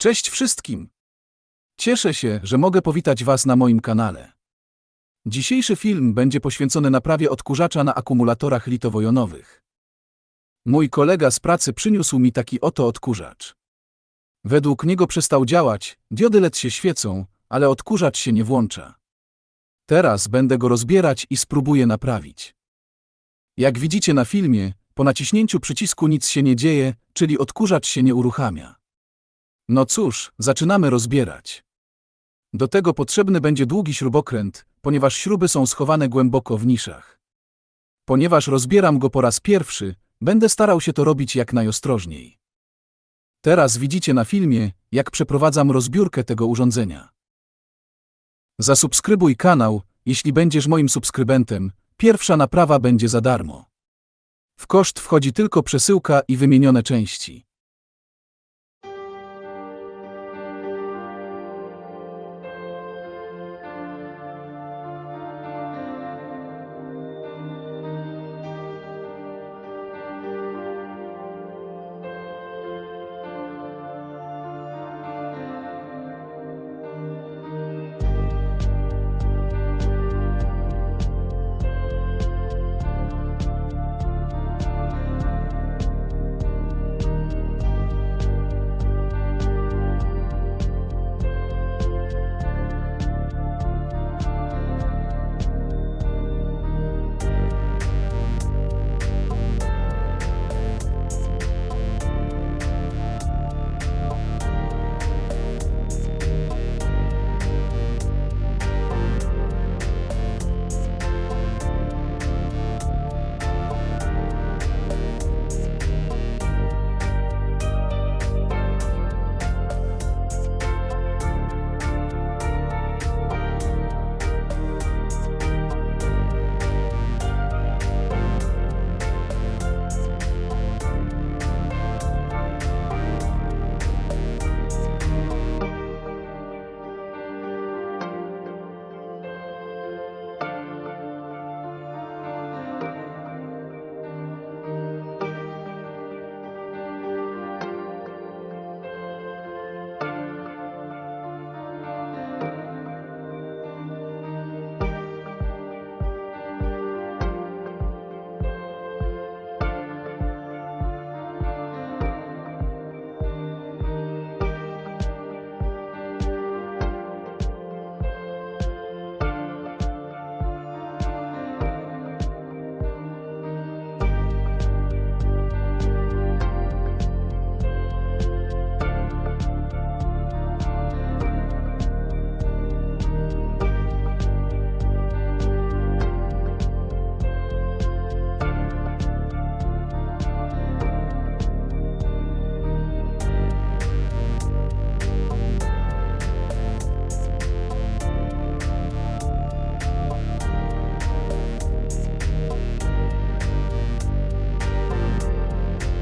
Cześć wszystkim! Cieszę się, że mogę powitać Was na moim kanale. Dzisiejszy film będzie poświęcony naprawie odkurzacza na akumulatorach litowo-jonowych. Mój kolega z pracy przyniósł mi taki oto odkurzacz. Według niego przestał działać, diody LED się świecą, ale odkurzacz się nie włącza. Teraz będę go rozbierać i spróbuję naprawić. Jak widzicie na filmie, po naciśnięciu przycisku nic się nie dzieje, czyli odkurzacz się nie uruchamia. No cóż, zaczynamy rozbierać. Do tego potrzebny będzie długi śrubokręt, ponieważ śruby są schowane głęboko w niszach. Ponieważ rozbieram go po raz pierwszy, będę starał się to robić jak najostrożniej. Teraz widzicie na filmie, jak przeprowadzam rozbiórkę tego urządzenia. Zasubskrybuj kanał, jeśli będziesz moim subskrybentem, pierwsza naprawa będzie za darmo. W koszt wchodzi tylko przesyłka i wymienione części.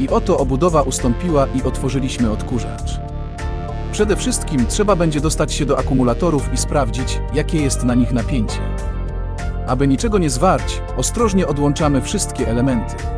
I oto obudowa ustąpiła i otworzyliśmy odkurzacz. Przede wszystkim trzeba będzie dostać się do akumulatorów i sprawdzić, jakie jest na nich napięcie. Aby niczego nie zwarć, ostrożnie odłączamy wszystkie elementy.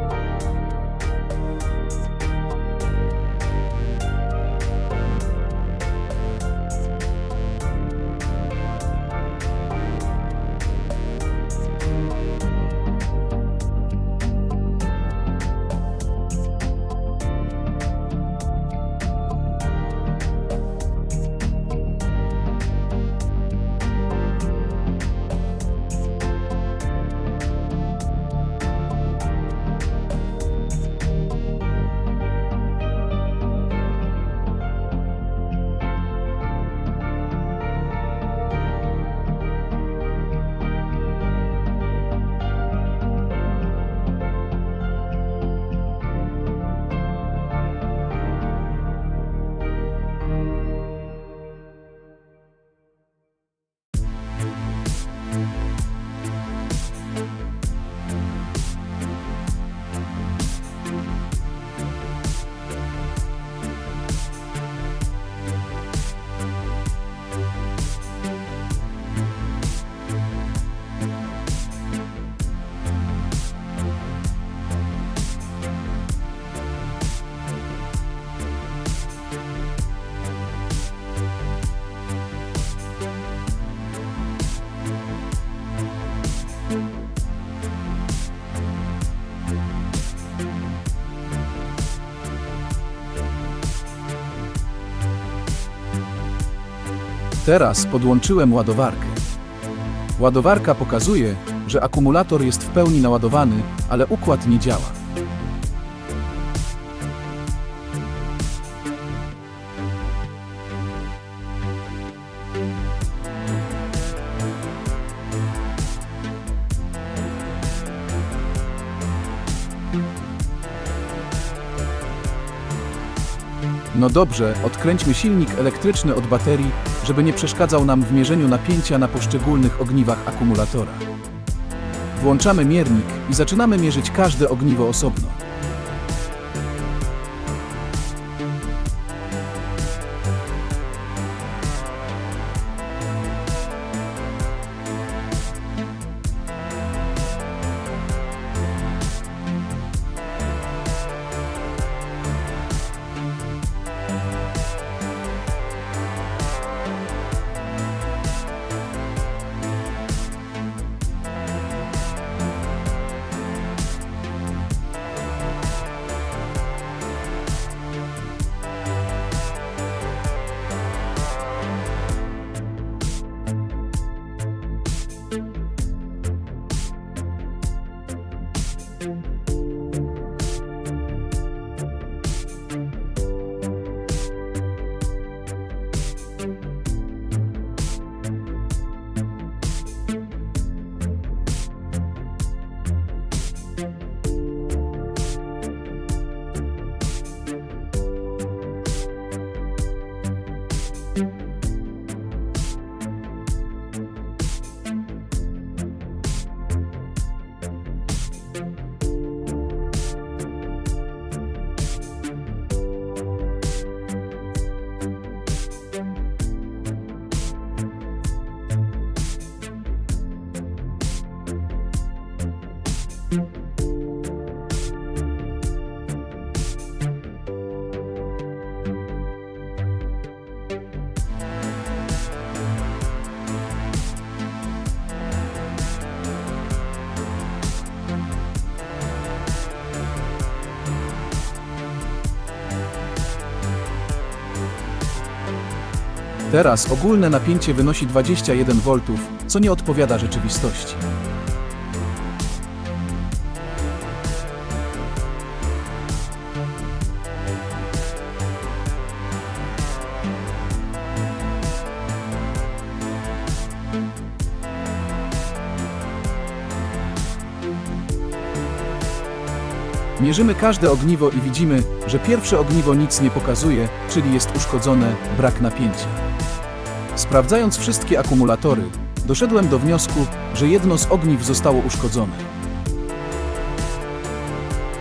Teraz podłączyłem ładowarkę. Ładowarka pokazuje, że akumulator jest w pełni naładowany, ale układ nie działa. No dobrze, odkręćmy silnik elektryczny od baterii, żeby nie przeszkadzał nam w mierzeniu napięcia na poszczególnych ogniwach akumulatora. Włączamy miernik i zaczynamy mierzyć każde ogniwo osobno. Teraz ogólne napięcie wynosi 21 V, co nie odpowiada rzeczywistości. Mierzymy każde ogniwo i widzimy, że pierwsze ogniwo nic nie pokazuje, czyli jest uszkodzone, brak napięcia. Sprawdzając wszystkie akumulatory, doszedłem do wniosku, że jedno z ogniw zostało uszkodzone.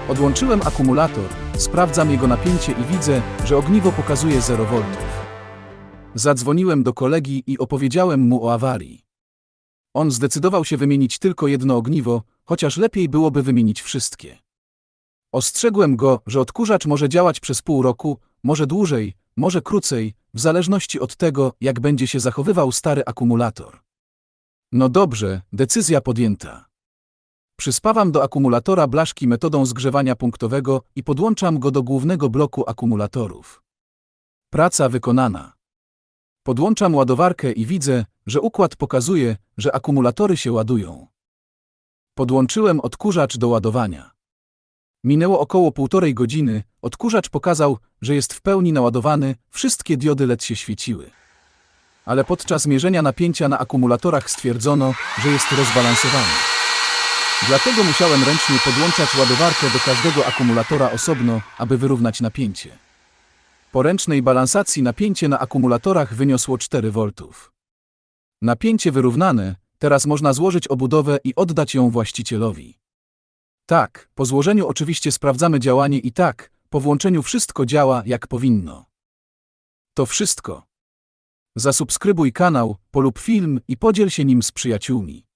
Odłączyłem akumulator, sprawdzam jego napięcie i widzę, że ogniwo pokazuje 0 V. Zadzwoniłem do kolegi i opowiedziałem mu o awarii. On zdecydował się wymienić tylko jedno ogniwo, chociaż lepiej byłoby wymienić wszystkie. Ostrzegłem go, że odkurzacz może działać przez pół roku, może dłużej, może krócej, w zależności od tego, jak będzie się zachowywał stary akumulator. No dobrze, decyzja podjęta. Przyspawam do akumulatora blaszki metodą zgrzewania punktowego i podłączam go do głównego bloku akumulatorów. Praca wykonana. Podłączam ładowarkę i widzę, że układ pokazuje, że akumulatory się ładują. Podłączyłem odkurzacz do ładowania. Minęło około półtorej godziny, odkurzacz pokazał, że jest w pełni naładowany, wszystkie diody LED się świeciły. Ale podczas mierzenia napięcia na akumulatorach stwierdzono, że jest rozbalansowany. Dlatego musiałem ręcznie podłączać ładowarkę do każdego akumulatora osobno, aby wyrównać napięcie. Po ręcznej balansacji napięcie na akumulatorach wyniosło 4 V. Napięcie wyrównane, teraz można złożyć obudowę i oddać ją właścicielowi. Tak, po złożeniu oczywiście sprawdzamy działanie i tak, po włączeniu wszystko działa jak powinno. To wszystko. Zasubskrybuj kanał, polub film i podziel się nim z przyjaciółmi.